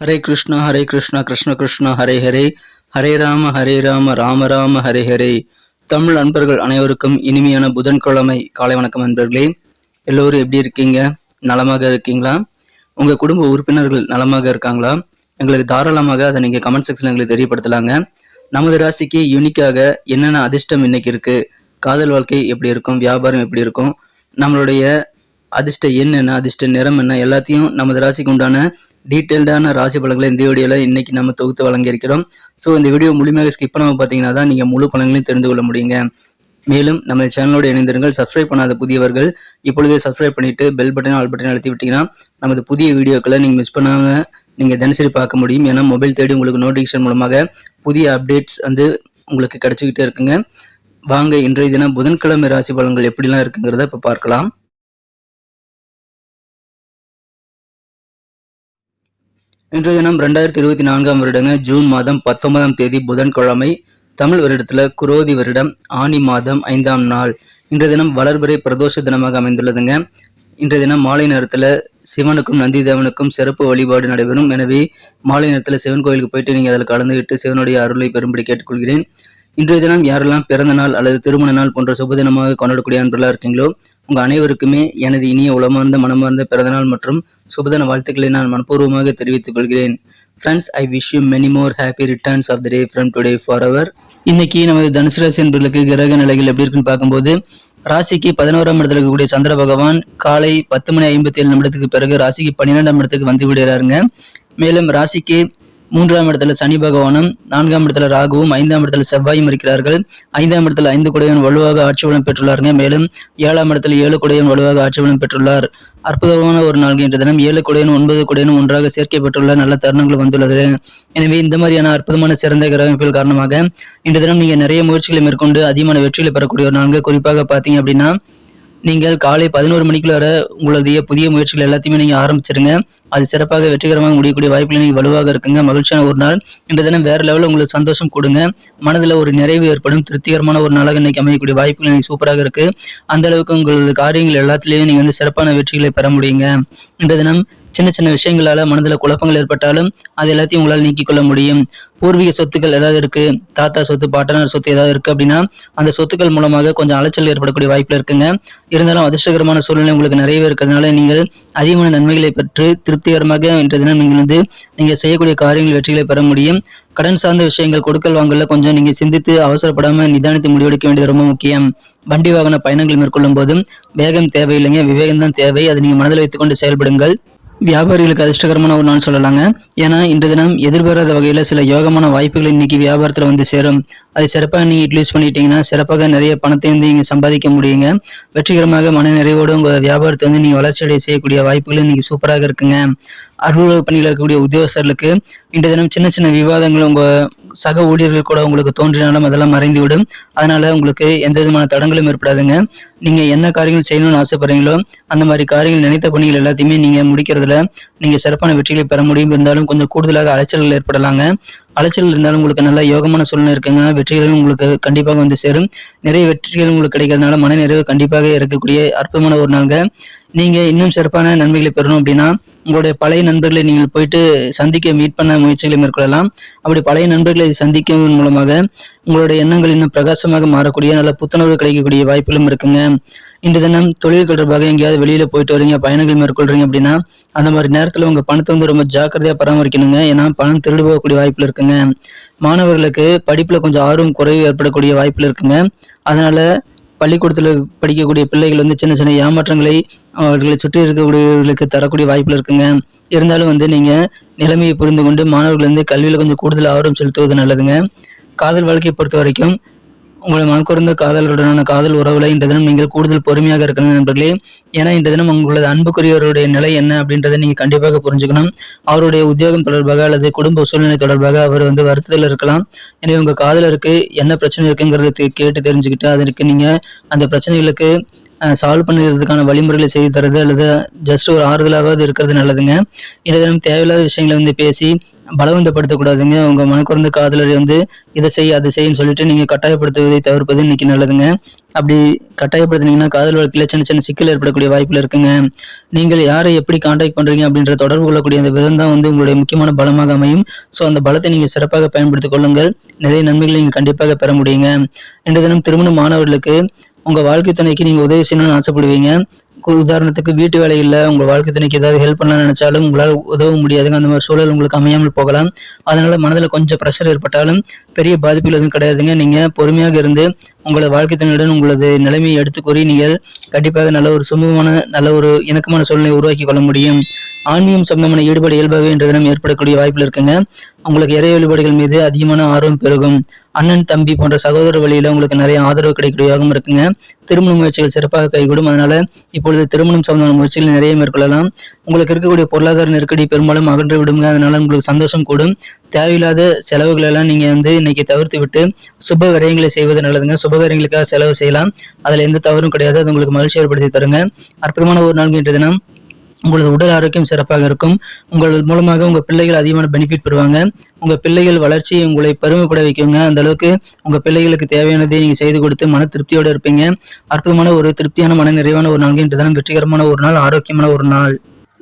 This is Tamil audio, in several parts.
ஹரே கிருஷ்ணா ஹரே கிருஷ்ணா கிருஷ்ண கிருஷ்ணா ஹரே ஹரே. ஹரே ராம ஹரே ராம ராம ராம ஹரே ஹரே. தமிழ் அன்பர்கள் அனைவருக்கும் இனிமையான புதன்கிழமை. காலை வணக்கம் அன்பர்களே. எல்லோரும் எப்படி இருக்கீங்க? நலமாக இருக்கீங்களா? உங்கள் குடும்ப உறுப்பினர்கள் நலமாக இருக்காங்களா? எங்களுக்கு தாராளமாக அதை நீங்கள் கமெண்ட் செக்ஷன் எங்களுக்கு தெரியப்படுத்தலாங்க. நமது ராசிக்கு யூனிக்காக என்னென்ன அதிர்ஷ்டம் இன்னைக்கு இருக்கு? காதல் வாழ்க்கை எப்படி இருக்கும்? வியாபாரம் எப்படி இருக்கும்? நம்மளுடைய அதிர்ஷ்ட எண் என்ன அதிர்ஷ்ட நிறம் என்ன? எல்லாத்தையும் நமது ராசிக்கு உண்டான டீட்டெயில்டான ராசி பலன்களை இந்த வீடியோவில் இன்றைக்கி நம்ம தொகுத்து வழங்கியிருக்கிறோம். ஸோ இந்த வீடியோ முழுமையாக ஸ்கிப் பண்ணாமல் பார்த்தீங்கன்னா தான் நீங்கள் முழு பலன்களையும் தெரிந்து கொள்ள முடியுங்க. மேலும் நம்ம சேனலோடு இணைந்திருங்கள். சப்ஸ்கிரைப் பண்ணாத புதியவர்கள் இப்பொழுதே சப்ஸ்கிரைப் பண்ணிட்டு பெல் பட்டன் ஆல் பட்டன் அழுத்தி விட்டீங்கன்னா நமது புதிய வீடியோக்களை நீங்கள் மிஸ் பண்ணாமல் நீங்கள் தினசரி பார்க்க முடியும். ஏன்னா மொபைல் தேடி உங்களுக்கு நோட்டிஃபிகேஷன் மூலமாக புதிய அப்டேட்ஸ் வந்து உங்களுக்கு கிடைச்சிக்கிட்டே இருக்குங்க. வாங்க இன்றைய தினம் புதன்கிழமை ராசி பலன்கள் எப்படிலாம் இருக்குங்கிறத இப்போ பார்க்கலாம். இன்றைய தினம் ரெண்டாயிரத்தி இருபத்தி நான்காம் வருடங்க ஜூன் மாதம் பத்தொன்பதாம் தேதி புதன்கிழமை தமிழ் வருடத்துல குரோதி வருடம் ஆனி மாதம் ஐந்தாம் நாள். இன்றைய தினம் வளர்பிறை பிரதோஷ தினமாக அமைந்துள்ளதுங்க. இன்றைய தினம் மாலை நேரத்துல சிவனுக்கும் நந்தி தேவனுக்கும் சிறப்பு வழிபாடு நடைபெறும். எனவே மாலை நேரத்துல சிவன் கோயிலுக்கு போயிட்டு நீங்க அதில் கலந்துகிட்டு சிவனுடைய அருளை பெறும்படி கேட்டுக்கொள்கிறேன். இன்றைய தினம் யாரெல்லாம் பிறந்த நாள் அல்லது திருமண நாள் போன்ற சுப தினமாக கொண்டாடக்கூடிய அன்பர்களாக இருக்கீங்களோ உங்க அனைவருக்குமே எனது இனிய உளமார்ந்த மனமார்ந்த பிறந்தநாள் மற்றும் சுபதின வாழ்த்துக்களை நான் மனப்பூர்வமாக தெரிவித்துக் கொள்கிறேன். Friends I wish you many more happy returns of the day from today for our இன்னைக்கு நமது தனுசு ராசி என்பர்களுக்கு கிரக நிலைகள் எப்படி இருக்குன்னு பார்க்கும்போது ராசிக்கு பதினோராம் இடத்துல இருக்கக்கூடிய சந்திர பகவான் காலை பத்து மணி ஐம்பத்தி ஏழு நிமிடத்துக்கு பிறகு ராசிக்கு பன்னிரெண்டாம் இடத்துக்கு வந்து விடுறாருங்க மேலும் ராசிக்கு மூன்றாம் இடத்துல சனி பகவானும் நான்காம் இடத்துல ராகுவும் ஐந்தாம் இடத்துல செவ்வாயும் இருக்கிறார்கள். ஐந்தாம் இடத்துல ஐந்து குடையன் வலுவாக ஆட்சி பலம் பெற்றுள்ளாருங்க. மேலும் ஏழாம் இடத்துல ஏழு குடையன் வலுவாக ஆட்சி பலம் பெற்றுள்ளார். அற்புதமான ஒரு நாள் என்ற தினம். ஏழு குடையனும் ஒன்பது குடையனும் ஒன்றாக சேர்க்கப்பட்டுள்ள நல்ல தருணங்கள் வந்துள்ளது. எனவே இந்த மாதிரியான அற்புதமான சிறந்த கிரகமைப்புகள் காரணமாக இன்று தினம் நீங்க நிறைய முயற்சிகளை மேற்கொண்டு அதிகமான வெற்றிகளை பெறக்கூடிய ஒரு நான்கு குறிப்பாக பாத்தீங்க அப்படின்னா நீங்கள் காலை பதினோரு மணிக்குள்ளார உங்களுடைய புதிய முயற்சிகள் எல்லாத்தையுமே நீங்க ஆரம்பிச்சிருங்க. அது சிறப்பாக வெற்றிகரமாக முடியக்கூடிய வாய்ப்புகள் நீங்க வலுவாக இருக்குங்க. மகிழ்ச்சியான ஒரு நாள். இந்த தினம் வேற லெவலில் உங்களுக்கு சந்தோஷம் கொடுங்க. மனதில் ஒரு நிறைவு ஏற்படும். திருப்திகரமான ஒரு நாளாக இன்னைக்கு அமையக்கூடிய வாய்ப்புகள் இன்னைக்கு சூப்பராக இருக்கு. அந்த அளவுக்கு உங்களது காரியங்கள் எல்லாத்துலேயும் நீங்க வந்து சிறப்பான வெற்றிகளை பெற முடியுங்க. இந்த தினம் சின்ன சின்ன விஷயங்களால மனதில் குழப்பங்கள் ஏற்பட்டாலும் அது எல்லாத்தையும் உங்களால் நீக்கிக் கொள்ள முடியும். பூர்வீக சொத்துக்கள் ஏதாவது இருக்கு தாத்தா சொத்து பாட்டனார் சொத்து ஏதாவது இருக்கு அப்படின்னா அந்த சொத்துக்கள் மூலமாக கொஞ்சம் அலைச்சல் ஏற்படக்கூடிய வாய்ப்புல இருக்குங்க. இருந்தாலும் அதிர்ஷ்டகரமான சூழ்நிலை உங்களுக்கு நிறையவே இருக்கிறதுனால நீங்கள் அதிகமான நன்மைகளை பெற்று திருப்திகரமாக இன்றைய தினம் நீங்கள் வந்து நீங்க செய்யக்கூடிய காரியங்கள் வெற்றிகளை பெற முடியும். கடன் சார்ந்த விஷயங்கள் கொடுக்கல் வாங்கல கொஞ்சம் நீங்க சிந்தித்து அவசரப்படாம நிதானித்து முடிவெடுக்க வேண்டியது ரொம்ப முக்கியம். வண்டி வாகன பயணங்கள் மேற்கொள்ளும் போதும் வேகம் தேவையில்லைங்க விவேகம் தான் தேவை. அதை நீங்க மனதில் வைத்துக்கொண்டு செயல்படுங்கள். வியாபாரிகளுக்கு அதிர்ஷ்டகரமான ஒரு நாள் சொல்லலாங்க. ஏன்னா இன்று தினம் எதிர்பாராத வகையில் சில யோகமான வாய்ப்புகள் இன்னைக்கு வியாபாரத்தில் வந்து சேரும். அதை சிறப்பாக நீங்கள் யூட்டிலைஸ் பண்ணிட்டீங்கன்னா சிறப்பாக நிறைய பணத்தை வந்து நீங்கள் சம்பாதிக்க முடியுங்க. வெற்றிகரமாக மன நிறைவோடு உங்கள் வியாபாரத்தை வந்து நீங்கள் வளர்ச்சி அடைய செய்யக்கூடிய வாய்ப்புகள் இன்னைக்கு சூப்பராக இருக்குங்க. அலுவலக பணியில் இருக்கக்கூடிய உத்தியோகஸ்தர்களுக்கு இன்று தினம் சின்ன சின்ன விவாதங்கள் உங்கள் சக ஊழியர்கள் கூட உங்களுக்கு தோன்றினாலும் அதெல்லாம் மறைந்துவிடும். அதனால உங்களுக்கு எந்த விதமான தடங்களும் ஏற்படாதுங்க. நீங்க என்ன காரியங்கள் செய்யணும்னு ஆசைப்படுறீங்களோ அந்த மாதிரி காரியங்கள் நினைத்த பணிகள் எல்லாத்தையுமே நீங்க முடிக்கிறதுல நீங்க சிறப்பான வெற்றிகளை பெற முடியும். இருந்தாலும் கொஞ்சம் கூடுதலாக அலைச்சல்கள் ஏற்படலாங்க. அலைச்சல் இருந்தாலும் உங்களுக்கு நல்ல யோகமான சூழ்நிலை இருக்குங்க. வெற்றிகளும் உங்களுக்கு கண்டிப்பாக வந்து சேரும். நிறைய வெற்றிகள் உங்களுக்கு கிடைக்கிறதுனால மன நிறைவு கண்டிப்பாக இருக்கக்கூடிய அற்புதமான ஒரு நாள்ங்க. நீங்க இன்னும் சிறப்பான நன்மைகளை பெறணும் அப்படின்னா உங்களுடைய பழைய நண்பர்களை நீங்கள் போயிட்டு சந்திக்க மீட் பண்ண முயற்சிகளை மேற்கொள்ளலாம். அப்படி பழைய நண்பர்களை சந்திக்கும் மூலமாக உங்களுடைய எண்ணங்கள் இன்னும் பிரகாசமாக மாறக்கூடிய நல்ல புத்துணர்வு கிடைக்கக்கூடிய வாய்ப்புகளும் இருக்குங்க. இன்று தினம் தொழில் தொடர்பாக எங்கேயாவது வெளியில போயிட்டு வரீங்க பயணங்கள் மேற்கொள்றீங்க அப்படின்னா அந்த மாதிரி நேரத்துல உங்க பணத்தை வந்து ரொம்ப ஜாக்கிரதையா பராமரிக்கணுங்க. ஏன்னா பணம் திருடு போகக்கூடிய வாய்ப்புல இருக்குங்க. மாணவர்களுக்கு படிப்புல கொஞ்சம் ஆர்வம் குறைவு ஏற்படக்கூடிய வாய்ப்புல இருக்குங்க. அதனால பள்ளிக்கூடத்தில் படிக்கக்கூடிய பிள்ளைகள் வந்து சின்ன சின்ன ஏமாற்றங்களை அவர்களை சுற்றி இருக்கக்கூடியவர்களுக்கு தரக்கூடிய வாய்ப்பு இருக்குங்க. இருந்தாலும் வந்து நீங்க நிலைமையை புரிந்து கொண்டு மாணவர்கள் வந்து கல்வியில கொஞ்சம் கூடுதல் ஆர்வம் செலுத்துவது நல்லதுங்க. காதல் வாழ்க்கையை பொறுத்த வரைக்கும் உங்களை மனக்குறந்த காதலருடனான காதல் உறவுல இந்த தினம் நீங்கள் கூடுதல் பொறுமையாக இருக்கணும் நண்பர்களே. ஏன்னா இந்த தினம் உங்களது அன்புக்குரியவருடைய நிலை என்ன அப்படின்றத நீங்க கண்டிப்பாக புரிஞ்சுக்கணும். அவருடைய உத்தியோகம் தொடர்பாக அல்லது குடும்ப சூழ்நிலை தொடர்பாக அவர் வந்து வருத்தத்தில் இருக்கலாம். எனவே உங்க காதலருக்கு என்ன பிரச்சனை இருக்குங்கிறத கேட்டு தெரிஞ்சுக்கிட்டு அதற்கு நீங்க அந்த பிரச்சனைகளுக்கு சால்வ் பண்ணுறதுக்கான வழிமுறைகளை செய்து தரது அல்லது ஜஸ்ட் ஒரு ஆறுதலாவது இருக்கிறது நல்லதுங்க. இன்றைய தினம் தேவையில்லாத விஷயங்களை வந்து பேசி பலவந்தப்படுத்தக்கூடாதுங்க. உங்கள் மனக்குறந்த காதலரை வந்து இதை செய் அதை செய்யுன்னு சொல்லிட்டு நீங்கள் கட்டாயப்படுத்துவதை தவிர்ப்பது இன்னைக்கு நல்லதுங்க. அப்படி கட்டாயப்படுத்துனீங்கன்னா காதல் வழக்கில் சின்ன சின்ன சிக்கல் ஏற்படக்கூடிய வாய்ப்புகள் இருக்குங்க. நீங்கள் யாரை எப்படி காண்டாக்ட் பண்ணுறீங்க அப்படின்ற தொடர்பு கொள்ளக்கூடிய அந்த விதம் தான் வந்து உங்களுடைய முக்கியமான பலமாக அமையும். ஸோ அந்த பலத்தை நீங்கள் சிறப்பாக பயன்படுத்திக் கொள்ளுங்கள். நிறைய நன்மைகளை நீங்கள் கண்டிப்பாக பெற முடியுங்க. இன்றைய தினம் திருமண மாணவர்களுக்கு உங்க வாழ்க்கை துணைக்கு நீங்க உதவி செய்யணும்னு ஆசைப்படுவீங்க. உதாரணத்துக்கு வீட்டு வேலை இல்ல உங்க வாழ்க்கை துணைக்கு ஏதாவது ஹெல்ப் பண்ணலாம் நினைச்சாலும் உங்களால் உதவ முடியாதுங்க. அந்த மாதிரி சூழல் உங்களுக்கு அமையாமல் போகலாம். அதனால மனதில் கொஞ்சம் ப்ரெஷர் ஏற்பட்டாலும் பெரிய பாதிப்புகள் எதுவும் கிடையாதுங்க. நீங்க பொறுமையாக இருந்து உங்களது வாழ்க்கை துணையுடன் உங்களது நிலைமையை எடுத்து கூறி நீங்கள் கண்டிப்பாக நல்ல ஒரு சுமூகமான நல்ல ஒரு இணக்கமான சூழ்நிலை உருவாக்கி கொள்ள முடியும். ஆன்மீகம் சம்பந்தமான ஈடுபாடு இயல்பாகவே இன்றைய தினம் ஏற்படக்கூடிய வாய்ப்பில் இருக்குங்க. உங்களுக்கு இறை வழிபாடுகள் மீது அதிகமான ஆர்வம் பெருகும். அண்ணன் தம்பி போன்ற சகோதர வழியில உங்களுக்கு நிறைய ஆதரவு கிடைக்கக்கூடியதாகவும் இருக்குங்க. திருமண முயற்சிகள் சிறப்பாக கைகூடும். அதனால இப்பொழுது திருமணம் சம்பந்தமான முயற்சிகள் நிறைய மேற்கொள்ளலாம். உங்களுக்கு இருக்கக்கூடிய பொருளாதார நெருக்கடி பெரும்பாலும் அகன்று விடுங்க. அதனால உங்களுக்கு சந்தோஷம் கூடும். தேவையில்லாத செலவுகளெல்லாம் நீங்கள் வந்து இன்னைக்கு தவிர்த்து விட்டு சுப விரயங்களை செய்வது நல்லதுங்க. சுப விரயங்களுக்காக செலவு செய்யலாம். அதில் எந்த தவறும் கிடையாது. அது உங்களுக்கு மகிழ்ச்சி ஏற்படுத்தி தருங்க. அற்புதமான ஒரு நாள் இன்றைய தினம். உங்களது உடல் ஆரோக்கியம் சிறப்பாக இருக்கும். உங்கள் மூலமாக உங்கள் பிள்ளைகள் அதிகமான பெனிஃபிட் பெறுவாங்க. உங்கள் பிள்ளைகள் வளர்ச்சி உங்களை பெருமைப்பட வைக்குங்க. அந்த அளவுக்கு உங்கள் பிள்ளைகளுக்கு தேவையானதை நீங்கள் செய்து கொடுத்து மன திருப்தியோடு இருப்பீங்க. அற்புதமான ஒரு திருப்தியான மன நிறைவான ஒரு நாள் இன்று தினம். வெற்றிகரமான ஒரு நாள். ஆரோக்கியமான ஒரு நாள்.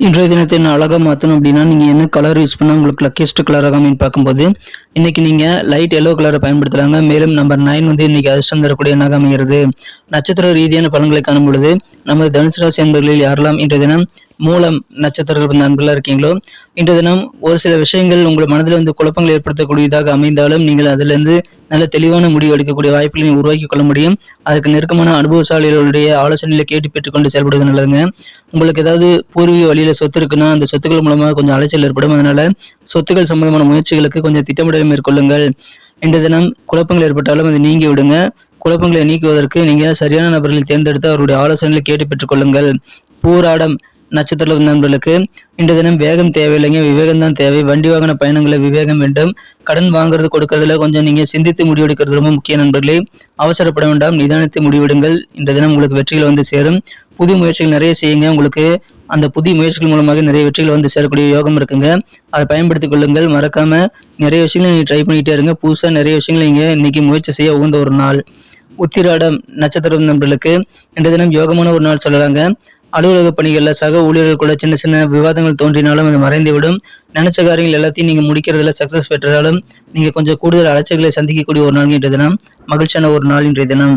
இன்றைய தினத்தை நான் அழகாக மாற்றணும் அப்படின்னா நீங்கள் என்ன கலர் யூஸ் பண்ணால் உங்களுக்கு லக்கியஸ்ட் கலராக அமைன்னு பார்க்கும்போது இன்னைக்கு நீங்கள் லைட் எல்லோ கலரை பயன்படுத்துகிறாங்க மேலும் நம்பர் நைன் வந்து இன்னைக்கு அதிர்ஷ்டம் தரக்கூடிய எண்ணாக அமைகிறது. நட்சத்திர ரீதியான பலன்களை காணும் பொழுது நமது தனுசு ராசி என்பர்களில் யாரெல்லாம் இன்றைய தினம் மூலம் நட்சத்திரங்கள் நண்பர்களாக இருக்கீங்களோ? இன்று தினம் ஒரு சில விஷயங்கள் உங்கள் மனதில் வந்து குழப்பங்கள் ஏற்படுத்தக்கூடியதாக அமைந்தாலும் நீங்கள் அதிலிருந்து நல்ல தெளிவான முடிவு எடுக்கக்கூடிய வாய்ப்புகளை நீங்கள் உருவாக்கி கொள்ள முடியும். அதற்கு நெருக்கமான அனுபவசாலிகளுடைய ஆலோசனைகளை கேட்டு பெற்றுக்கொண்டு செயல்படுவது நல்லதுங்க. உங்களுக்கு ஏதாவது பூர்வீக வழியில சொத்து இருக்குன்னா அந்த சொத்துக்கள் மூலமாக கொஞ்சம் அலைச்சல் ஏற்படும். அதனால சொத்துக்கள் சம்பந்தமான முயற்சிகளுக்கு கொஞ்சம் திட்டமிடல் மேற்கொள்ளுங்கள். இன்றைய தினம் குழப்பங்கள் ஏற்பட்டாலும் அதை நீங்கி விடுங்க. குழப்பங்களை நீக்குவதற்கு நீங்கள் சரியான நபர்களை தேர்ந்தெடுத்து அவருடைய ஆலோசனைகளை கேட்டு பெற்றுக்கொள்ளுங்கள். போராடம் நட்சத்திர நண்பர்களுக்கு இன்று தினம் வேகம் தேவையில்லைங்க விவேகம் தான் தேவை. வண்டி வாகன பயணங்களை விவேகம் வேண்டும். கடன் வாங்குறது கொடுக்கறதுல கொஞ்சம் நீங்க சிந்தித்து முடிவெடுக்கிறது ரொம்ப முக்கிய நண்பர்களே. அவசரப்பட வேண்டாம் நிதானித்து முடிவெடுங்கள். இன்று தினம் உங்களுக்கு வெற்றிகள் வந்து சேரும். புது முயற்சிகள் நிறைய செய்யுங்க. உங்களுக்கு அந்த புதிய முயற்சிகள் மூலமாக நிறைய வெற்றிகள் வந்து சேரக்கூடிய யோகம் இருக்குங்க. அதை பயன்படுத்திக் கொள்ளுங்கள். மறக்காம நிறைய விஷயங்களை நீங்க ட்ரை பண்ணிட்டே இருங்க. புதுசா நிறைய விஷயங்களை நீங்க இன்னைக்கு முயற்சி செய்ய உகந்த ஒரு நாள். உத்திராடம் நட்சத்திரம் நண்பர்களுக்கு இன்றைய தினம் யோகமான ஒரு நாள் சொல்லலாங்க. அலுவலக பணிகள்ல சக ஊழியர்கள் கூட சின்ன சின்ன விவாதங்கள் தோன்றினாலும் அது மறைந்துவிடும். நினைச்ச காரியங்கள் எல்லாத்தையும் நீங்க முடிக்கிறதுல சக்சஸ் பெற்றாலும் நீங்க கொஞ்சம் கூடுதல் அலைச்சல்களை சந்திக்கக்கூடிய ஒரு நாள் இன்றைய தினம். மகிழ்ச்சியான ஒரு நாள் இன்றைய தினம்.